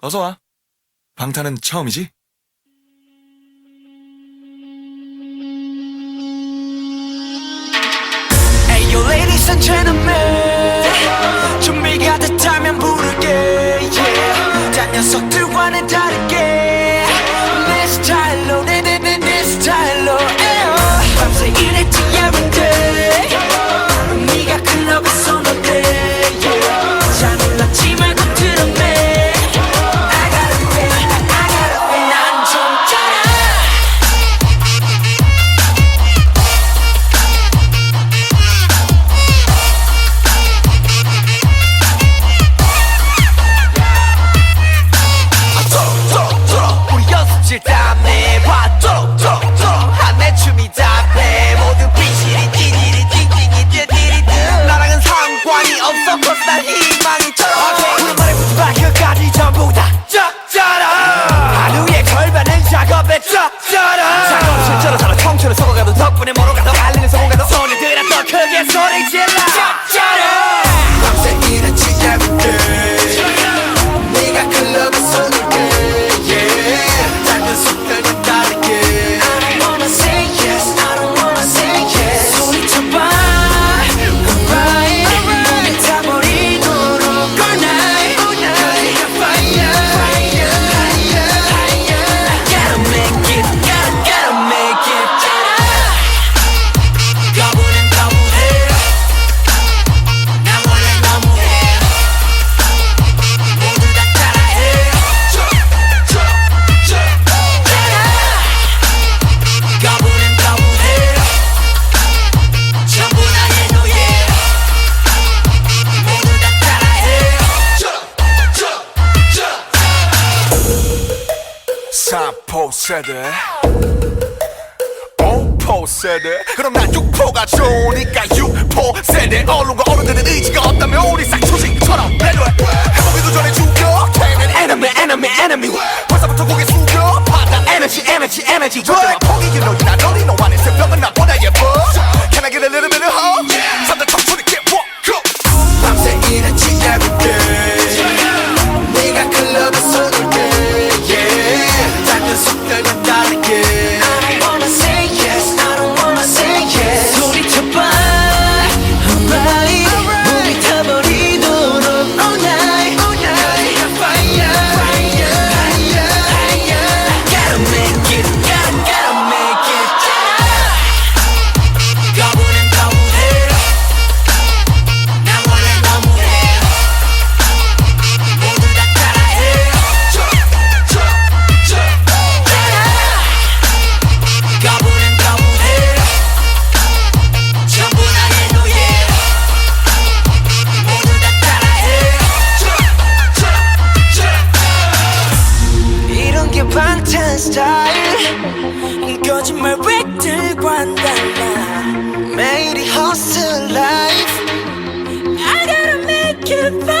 어서 와. 방탄은 처음이지? 준비가 됐다면 부를게. Yeah. 다 녀석들과는 다. 3포 세대 5포 세대 그럼 난 6포가 좋으니까 6포 세대 얼른과 어른들은 의지가 없다면 우리 싹초식처럼 내려해. 해보기도 전에 죽여. 걔는 enemy enemy enemy. 벌써부터 고개 숙여. 받아 에너지 에너지 에너지 절대 스타일 거짓말 왜 들고 한다나 매일이 hustle life. I gotta make it fun